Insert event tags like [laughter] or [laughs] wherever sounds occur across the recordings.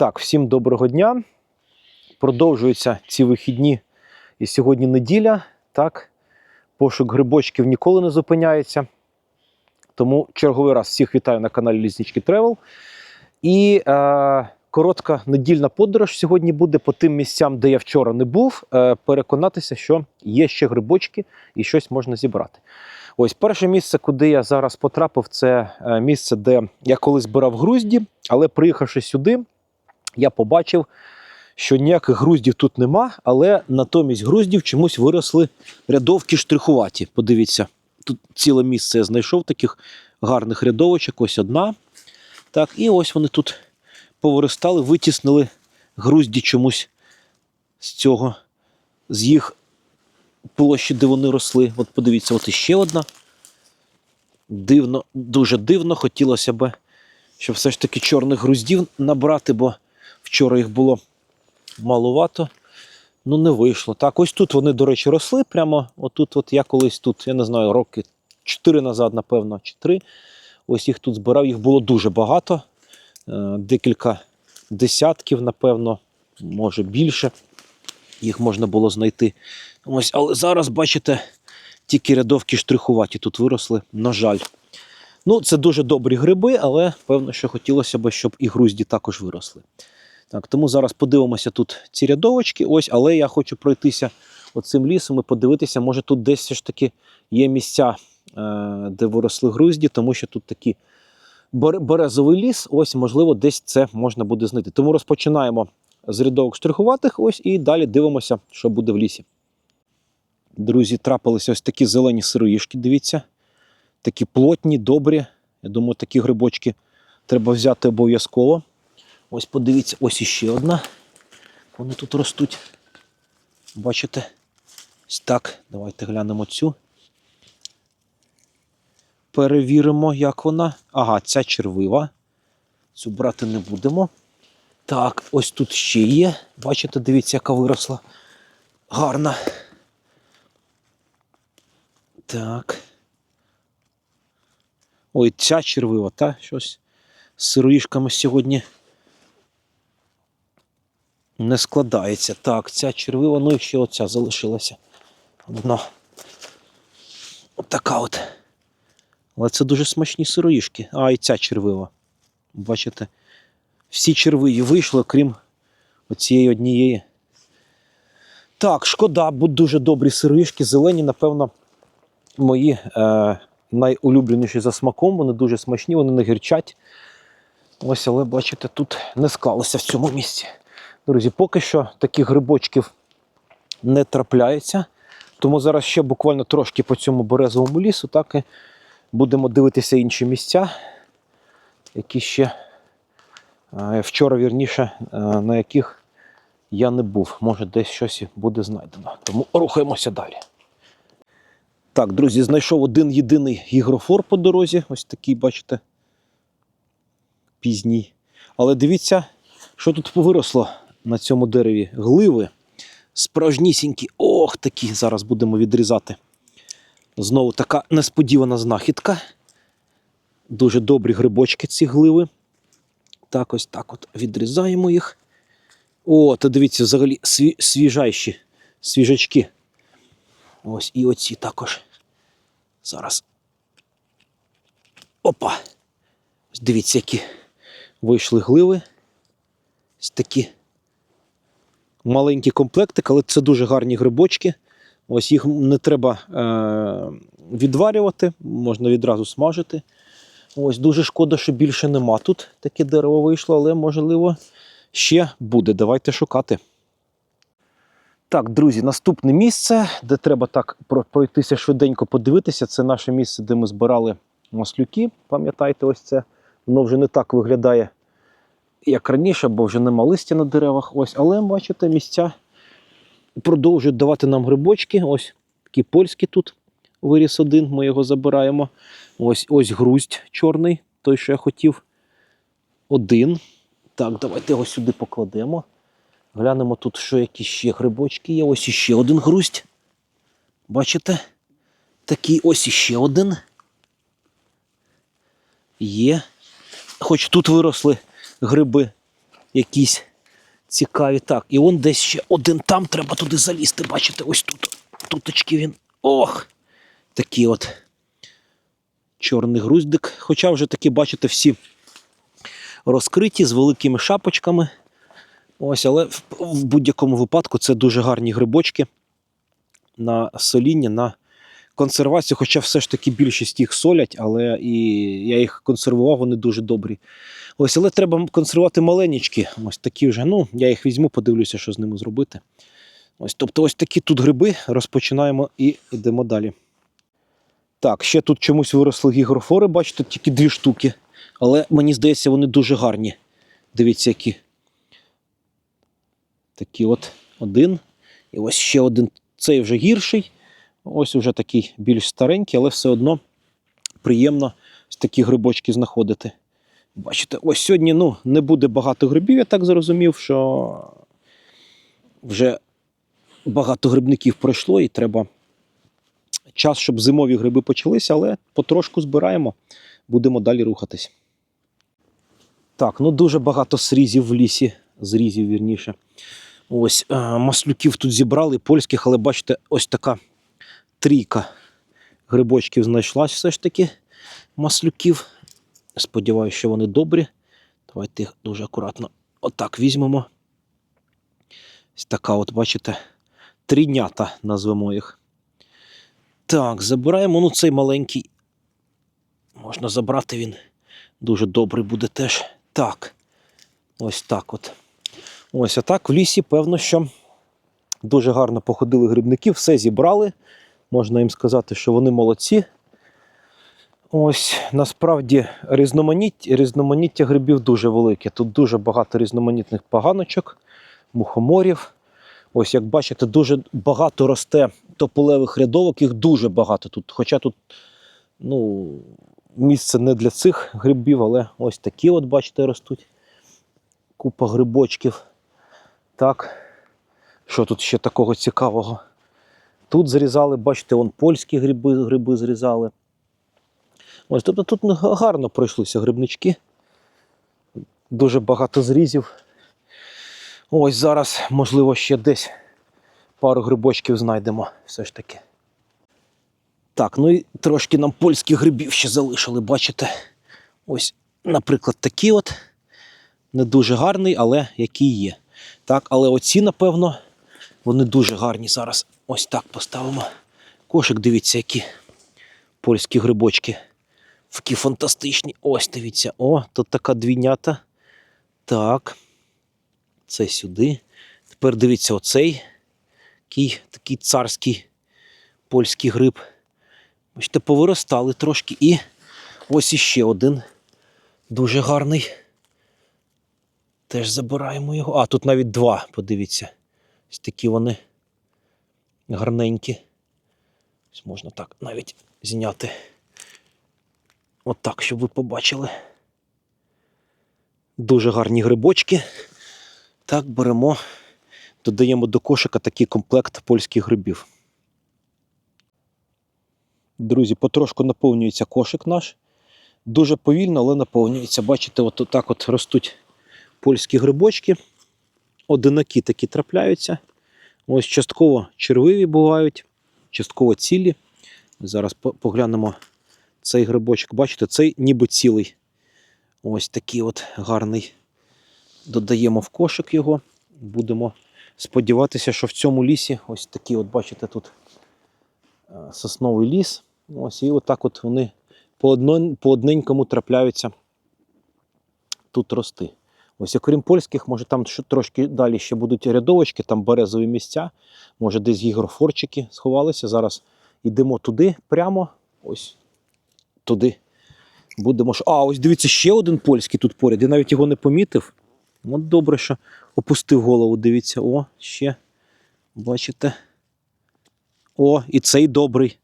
Так, всім доброго дня. Продовжуються ці вихідні. І сьогодні неділя. Так, пошук грибочків ніколи не зупиняється. Тому черговий раз всіх вітаю на каналі Ліснички Тревел. І е, коротка недільна подорож сьогодні буде по тим місцям, де я вчора не був, е, переконатися, що є ще грибочки і щось можна зібрати. Ось перше місце, куди я зараз потрапив, це е, місце, де я колись збирав грузді, але приїхавши сюди, я побачив, що ніяких груздів тут нема, але натомість груздів чомусь виросли рядовки штрихуваті. Подивіться, тут ціле місце я знайшов таких гарних рядовочок, ось одна. Так, і ось вони тут повиростали, витіснили грузді чомусь з цього, з їх площі, де вони росли. От подивіться, от іще одна. Дивно, дуже дивно. Хотілося б, щоб все ж таки чорних груздів набрати, бо вчора їх було малувато. Ну, не вийшло. Так, ось тут вони, до речі, росли. Прямо отут, от я колись тут, я не знаю, роки 4 назад, напевно, чи 3. Ось їх тут збирав, їх було дуже багато. Е, Декілька десятків, напевно, може більше. Їх можна було знайти. Ось, але зараз, бачите, тільки рядовки штрихуваті тут виросли, на жаль. Ну, це дуже добрі гриби, але певно, що хотілося б, щоб і грузді також виросли. Так, тому зараз подивимося тут ці рядовочки. Ось, але я хочу пройтися оцим лісом і подивитися, може тут десь все ж таки є місця, е, де виросли грузді, тому що тут такий березовий ліс. Ось, можливо, десь це можна буде знайти. Тому розпочинаємо з рядовок штрихуватих, ось і далі дивимося, що буде в лісі. Друзі, трапилися ось такі зелені сироїшки, дивіться. Такі плотні, добрі. Я думаю, такі грибочки треба взяти обов'язково. Ось подивіться, ось іще одна. Вони тут ростуть. Бачите? Ось так. Давайте глянемо цю. Перевіримо, як вона. Ага, ця червива. Цю брати не будемо. Так, ось тут ще є. Бачите, дивіться, яка виросла. Гарна. Так. Ой, ця червива, та щось з сироїшками сьогодні не складається. Так, ця червива, ну і ще оця залишилася. Одна. От така от. Але це дуже смачні сироїшки. А, і ця червива. Бачите? Всі червиві вийшли, крім оцієї однієї. Так, шкода, будуть дуже добрі сироїшки, зелені, напевно, мої е, найулюбленіші за смаком. Вони дуже смачні, вони не гірчать. Ось, але бачите, тут не склалося в цьому місці. Друзі, поки що таких грибочків не трапляється. Тому зараз ще буквально трошки по цьому березовому лісу, так і будемо дивитися інші місця, які ще е, вчора, вірніше, е, на яких я не був. Може, десь щось буде знайдено. Тому рухаємося далі. Так, друзі, знайшов один єдиний гігрофор по дорозі. Ось такий, бачите, пізній. Але дивіться, що тут повиросло на цьому дереві. Гливи справжнісінькі. Ох, такі. Зараз будемо відрізати. Знову така несподівана знахідка. Дуже добрі грибочки ці гливи. Так, ось так от відрізаємо їх. О, та дивіться, взагалі сві, свіжайші, свіжачки. Ось і оці також. Зараз. Опа! Дивіться, які вийшли гливи. Ось такі маленькі комплектик, але це дуже гарні грибочки. Ось їх не треба е- відварювати, можна відразу смажити. Ось дуже шкода, що більше нема тут. Таке дерево вийшло, але можливо ще буде. Давайте шукати. Так, друзі, наступне місце, де треба так пройтися швиденько подивитися, це наше місце, де ми збирали маслюки. Пам'ятаєте, ось це. Воно вже не так виглядає, як раніше, бо вже нема листя на деревах. Ось, але бачите, місця продовжують давати нам грибочки. Ось такі польські тут виріс один, ми його забираємо. Ось ось груздь чорний, той, що я хотів. Один. Так, давайте його сюди покладемо. Глянемо тут, що якісь ще грибочки є. Ось іще один груздь. Бачите? Такий ось іще один. Є. Хоч тут виросли гриби якісь цікаві. Так, і он десь ще один там, треба туди залізти. Бачите, ось тут. Туточки він. Ох! Такий от чорний груздик. Хоча вже такі, бачите, всі розкриті з великими шапочками. Ось, але в, будь-якому випадку це дуже гарні грибочки на соління, на консервацію. Хоча все ж таки більшість їх солять, але і я їх консервував, вони дуже добрі. Ось, але треба консервувати маленькі. Ось такі вже. Ну, я їх візьму, подивлюся, що з ними зробити. Ось, тобто, ось такі тут гриби. Розпочинаємо і йдемо далі. Так, ще тут чомусь виросли гігрофори, бачите, тільки дві штуки. Але мені здається, вони дуже гарні. Дивіться, які. Такі от один. І ось ще один. Цей вже гірший. Ось уже такий більш старенький, але все одно приємно такі грибочки знаходити. Бачите, ось сьогодні ну, не буде багато грибів, я так зрозумів, що вже багато грибників пройшло і треба час, щоб зимові гриби почалися, але потрошку збираємо, будемо далі рухатись. Так, ну дуже багато срізів в лісі, зрізів вірніше. Ось е, маслюків тут зібрали, польських, але бачите, ось така трійка грибочків знайшлась все ж таки маслюків. Сподіваюся, що вони добрі. Давайте їх дуже акуратно отак візьмемо. Ось така, от, бачите, трійнята назвемо їх. Так, забираємо. Ну, цей маленький. Можна забрати він. Дуже добрий буде теж. Так. Ось так от. Ось а так в лісі, певно, що дуже гарно походили грибники, все зібрали. Можна їм сказати, що вони молодці. Ось насправді різноманіття, різноманіття грибів дуже велике. Тут дуже багато різноманітних поганочок, мухоморів. Ось, як бачите, дуже багато росте тополевих рядовок, їх дуже багато тут. Хоча тут ну, місце не для цих грибів, але ось такі, от, бачите, ростуть. Купа грибочків. Так, що тут ще такого цікавого? Тут зрізали, бачите, вон польські гриби, гриби зрізали. Ось, тобто тут гарно пройшлися грибнички. Дуже багато зрізів. Ось зараз, можливо, ще десь пару грибочків знайдемо все ж таки. Так, ну і трошки нам польських грибів ще залишили, бачите? Ось, наприклад, такі от. Не дуже гарний, але який є. Так, але оці, напевно, вони дуже гарні. Зараз ось так поставимо. Кошик, дивіться, які польські грибочки. Такі фантастичні. Ось дивіться. О, тут така двійнята. Так. Це сюди. Тепер дивіться, оцей такий, такий царський польський гриб. Бачите, повиростали трошки. І ось іще один дуже гарний. Теж забираємо його. А, тут навіть два, подивіться. Ось такі вони гарненькі. Ось можна так навіть зняти. Отак, От щоб ви побачили. Дуже гарні грибочки. Так, беремо, додаємо до кошика такий комплект польських грибів. Друзі, потрошку наповнюється кошик наш. Дуже повільно, але наповнюється. Бачите, от так от ростуть польські грибочки. Одинакі такі трапляються. Ось частково червиві бувають, частково цілі. Зараз поглянемо цей грибочок. Бачите, цей ніби цілий. Ось такий от гарний. Додаємо в кошик його. Будемо сподіватися, що в цьому лісі ось такий, от бачите, тут е, сосновий ліс. Ось і отак от вони по, одненькому трапляються тут рости. Ось, окрім польських, може там трошки далі ще будуть рядовочки, там березові місця, може десь гігрофорчики сховалися. Зараз йдемо туди прямо. Ось туди. Будемо. А, ось дивіться, ще один польський тут поряд. Я навіть його не помітив. От добре, що опустив голову. Дивіться, о, ще. Бачите? О, і цей добрий.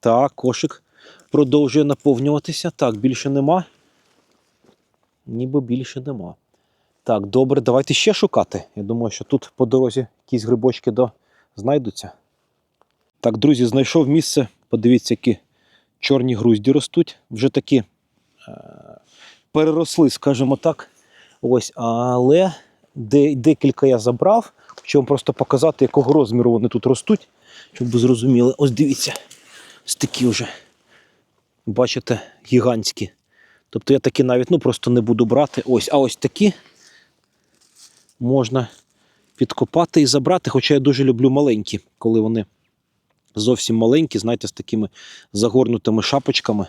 Так, кошик продовжує наповнюватися. Так, більше нема. Ніби більше нема. Так, добре, давайте ще шукати. Я думаю, що тут по дорозі якісь грибочки до... знайдуться. Так, друзі, знайшов місце. Подивіться, які чорні грузді ростуть. Вже такі е... переросли, скажімо так. Ось, але де, декілька я забрав. Хочу вам просто показати, якого розміру вони тут ростуть, щоб ви зрозуміли. Ось дивіться, ось такі вже, бачите, гігантські. Тобто я такі навіть ну, просто не буду брати. Ось, а ось такі можна підкопати і забрати. Хоча я дуже люблю маленькі, коли вони зовсім маленькі, знаєте, з такими загорнутими шапочками.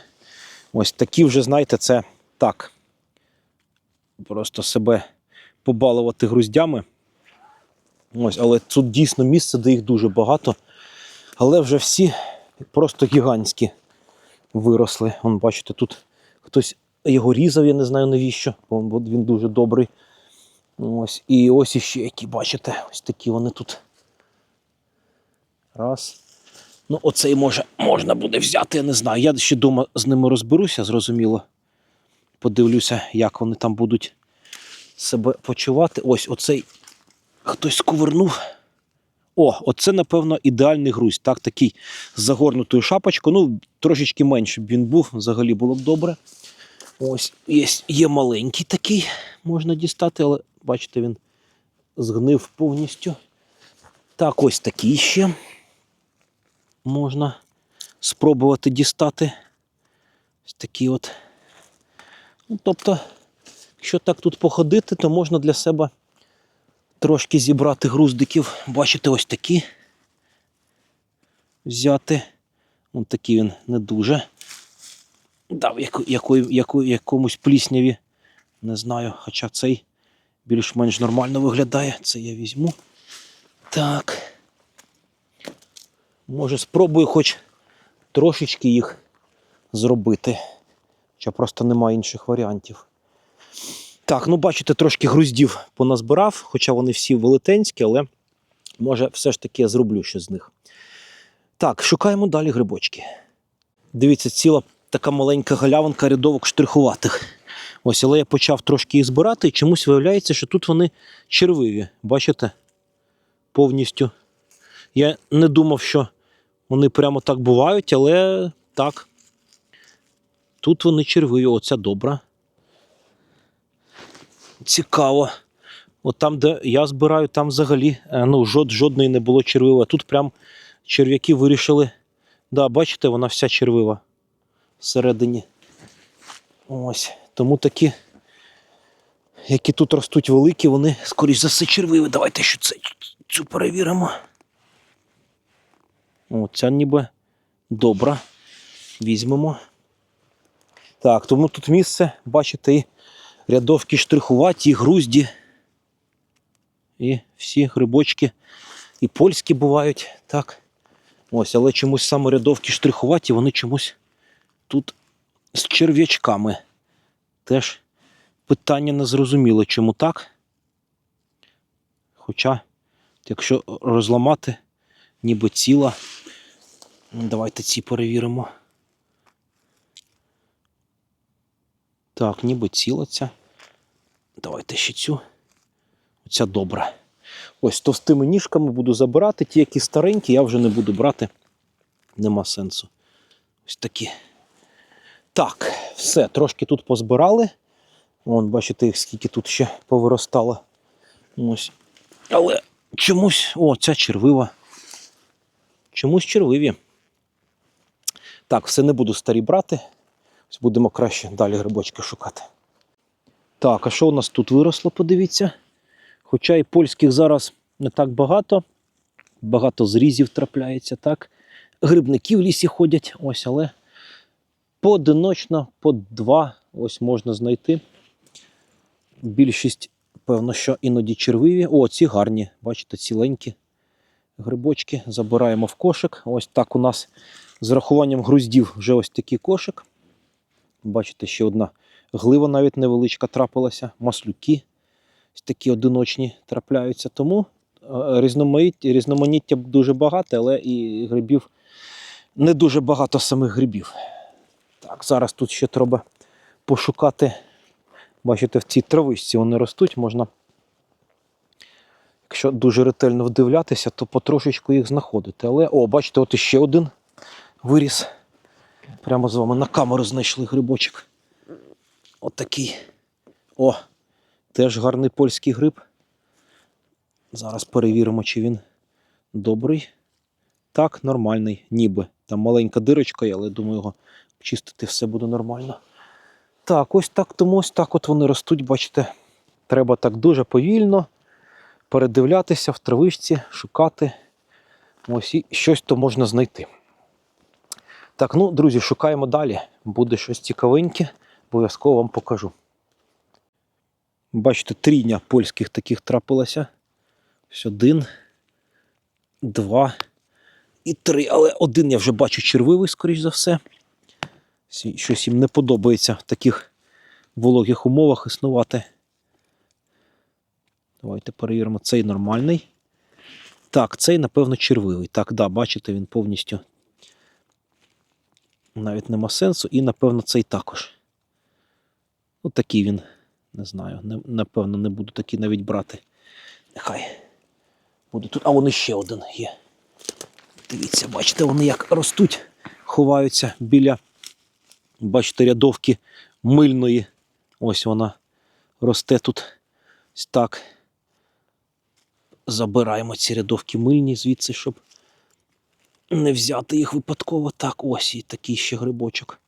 Ось такі вже, знаєте, це так. Просто себе побалувати груздями. Ось, але тут дійсно місце, де їх дуже багато. Але вже всі просто гігантські виросли. Вон, бачите, тут хтось його різав, я не знаю навіщо, бо він дуже добрий. Ось. І ось іще які, бачите, ось такі вони тут. Раз. Ну, оцей може можна буде взяти, я не знаю. Я ще вдома з ними розберуся, зрозуміло. Подивлюся, як вони там будуть себе почувати. Ось оцей хтось сковернув. О, оце, напевно, ідеальний грузь. Так, такий з загорнутою шапочкою. Ну, трошечки менше б він був, взагалі було б добре. Ось є, є маленький такий, можна дістати, але бачите, він згнив повністю. Так, ось такий ще можна спробувати дістати. Ось такий от. Ну, тобто, якщо так тут походити, то можна для себе трошки зібрати груздиків. Бачите, ось такі взяти. Ось такий він не дуже. Дав яку, яку, якомусь плісняві. Не знаю, хоча цей більш-менш нормально виглядає. Це я візьму. Так. Може, спробую хоч трошечки їх зробити. Хоча просто немає інших варіантів. Так, ну бачите, трошки груздів поназбирав, хоча вони всі велетенські, але може все ж таки я зроблю щось з них. Так, шукаємо далі грибочки. Дивіться, ціла така маленька галявинка рядовок штрихуватих. Ось, але я почав трошки їх збирати, і чомусь виявляється, що тут вони червиві. Бачите? Повністю. Я не думав, що вони прямо так бувають, але так. Тут вони червиві, оця добра. Цікаво. От там, де я збираю, там взагалі е, ну, жод, жодної не було червива. Тут прям черв'яки вирішили. Да, бачите, вона вся червива всередині. Ось. Тому такі, які тут ростуть великі, вони, скоріш за все, червиві. Давайте ще це, цю перевіримо. О, ця ніби добра. Візьмемо. Так, тому тут місце, бачите, і рядовки штрихуваті, і грузді. І всі грибочки, і польські бувають. Так. Ось, але чомусь саме рядовки штрихуваті, вони чомусь тут з черв'ячками. Теж питання не зрозуміло, чому так. Хоча, якщо розламати, ніби ціла. Давайте ці перевіримо. Так, ніби ціла ця. Давайте ще цю. Оця добра. Ось товстими ніжками буду забирати. Ті, які старенькі, я вже не буду брати. Нема сенсу. Ось такі. Так, все, трошки тут позбирали. Вон, бачите, їх скільки тут ще повиростало. Ось. Але чомусь. О, ця червива. Чомусь червиві. Так, все не буду старі брати. Будемо краще далі грибочки шукати. Так, а що у нас тут виросло, подивіться. Хоча і польських зараз не так багато. Багато зрізів трапляється, так. Грибники в лісі ходять, ось, але поодиночно, по два ось можна знайти. Більшість, певно, що іноді червиві. О, ці гарні, бачите, ціленькі грибочки. Забираємо в кошик. Ось так у нас з рахуванням груздів вже ось такий кошик. Бачите, ще одна глива навіть невеличка трапилася, маслюки ось такі одиночні трапляються. Тому е, різноманіття дуже багато, але і грибів не дуже багато самих грибів. Так, зараз тут ще треба пошукати. Бачите, в цій травичці вони ростуть, можна, якщо дуже ретельно вдивлятися, то потрошечку їх знаходити. Але, о, бачите, от іще один виріс. Прямо з вами на камеру знайшли грибочок. Отакий. О, теж гарний польський гриб. Зараз перевіримо, чи він добрий. Так, нормальний, ніби. Там маленька дирочка, є, але думаю, його чистити все буде нормально. Так, ось так, тому ось так от вони ростуть, бачите. Треба так дуже повільно передивлятися в травичці, шукати. Ось і щось то можна знайти. Так, ну, друзі, шукаємо далі. Буде щось цікавеньке, обов'язково вам покажу. Бачите, трійня польських таких трапилося. Ось один, два і три. Але один я вже бачу червивий, скоріш за все. Щось їм не подобається в таких вологих умовах існувати. Давайте перевіримо. Цей нормальний. Так, цей, напевно, червивий. Так, да, бачите, він повністю. Навіть нема сенсу. І, напевно, цей також. Ну, такий він. Не знаю. Не, напевно, не буду такий навіть брати. Нехай. Буде тут. А вон ще один є. Дивіться, бачите, вони як ростуть, ховаються біля, бачите, рядовки мильної. Ось вона росте тут. Так. Забираємо ці рядовки мильні звідси, щоб не взяти їх випадково. Так, ось і такий ще грибочок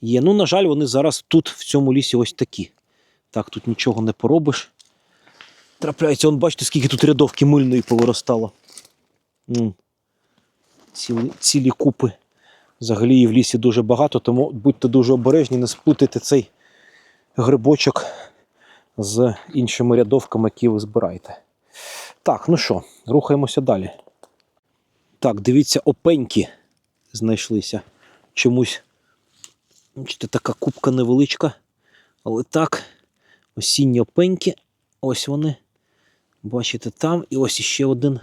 є. Ну, на жаль, вони зараз тут, в цьому лісі, ось такі. Так, тут нічого не поробиш. Трапляється, он, бачите, скільки тут рядовки мильної повиростало. Цілі, цілі купи. Взагалі її в лісі дуже багато, тому будьте дуже обережні, не сплутайте цей грибочок з іншими рядовками, які ви збираєте. Так, ну що, рухаємося далі. Так, дивіться, опеньки знайшлися. Чомусь. Бачите, така кубка невеличка. Але так, осінні опеньки. Ось вони. Бачите, там. І ось іще один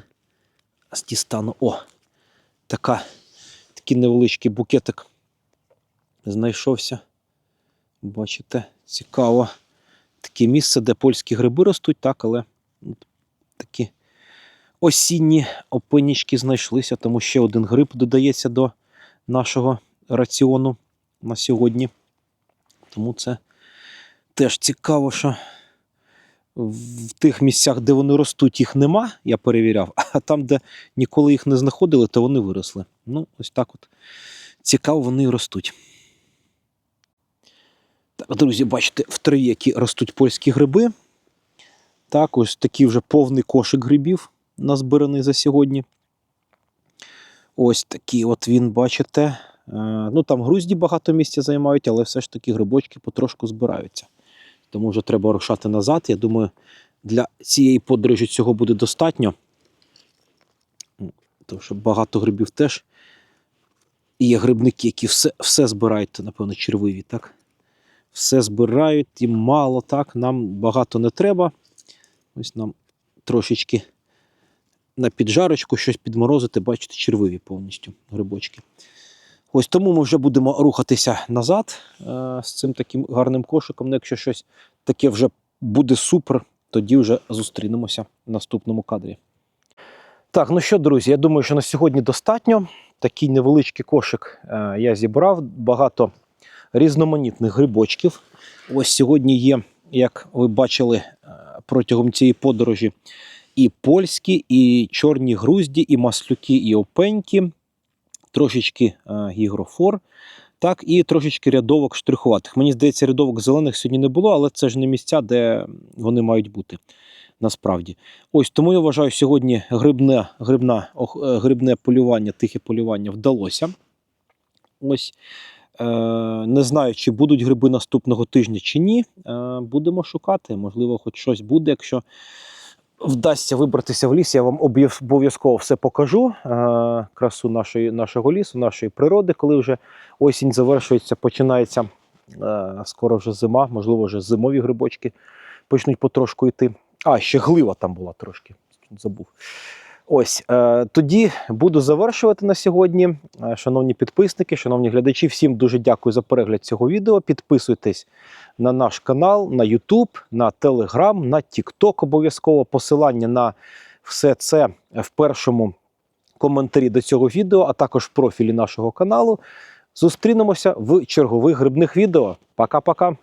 з дістану. О! Така, такий невеличкий букетик знайшовся. Бачите, цікаво. Таке місце, де польські гриби ростуть, так, але такі осінні опинічки знайшлися, тому ще один гриб додається до нашого раціону на сьогодні. Тому це теж цікаво, що в тих місцях, де вони ростуть, їх нема, я перевіряв, [laughs] а там, де ніколи їх не знаходили, то вони виросли. Ну, ось так от цікаво вони ростуть. Так, друзі, бачите, в траві, ростуть польські гриби. Так, ось такий вже повний кошик грибів назбираний за сьогодні. Ось такий от він, бачите. Е, Ну там грузді багато місця займають, але все ж таки грибочки потрошку збираються. Тому вже треба рушати назад. Я думаю, для цієї подорожі цього буде достатньо. Тому що багато грибів теж. І є грибники, які все, все збирають, напевно, червиві, так? Все збирають і мало, так. Нам багато не треба. Ось нам трошечки на піджарочку щось підморозити, бачите, червиві повністю грибочки. Ось тому ми вже будемо рухатися назад е, з цим таким гарним кошиком. Ну, якщо щось таке вже буде супер, тоді вже зустрінемося в наступному кадрі. Так, ну що, друзі, я думаю, що на сьогодні достатньо. Такий невеличкий кошик е, я зібрав. Багато різноманітних грибочків. Ось сьогодні є, як ви бачили е, протягом цієї подорожі, і польські, і чорні грузді, і маслюки, і опеньки, трошечки е, гігрофор, так, і трошечки рядовок штрихуватих. Мені здається, рядовок зелених сьогодні не було, але це ж не місця, де вони мають бути. Насправді, ось тому я вважаю, сьогодні грибне, грибна, е, грибне полювання, тихе полювання вдалося. Ось е, не знаю, чи будуть гриби наступного тижня чи ні. Будемо шукати. Можливо, хоч щось буде. Якщо вдасться вибратися в ліс, я вам обов'язково все покажу. Е, красу нашої, нашого лісу, нашої природи, коли вже осінь завершується, починається е, скоро вже зима, можливо, вже зимові грибочки почнуть потрошку йти. А, ще глива там була трошки. Забув. Ось е, тоді буду завершувати на сьогодні. Е, Шановні підписники, шановні глядачі, всім дуже дякую за перегляд цього відео. Підписуйтесь на наш канал, на YouTube, на Telegram, на TikTok обов'язково. Посилання на все це в першому коментарі до цього відео, а також в профілі нашого каналу. Зустрінемося в чергових грибних відео. Пока-пока!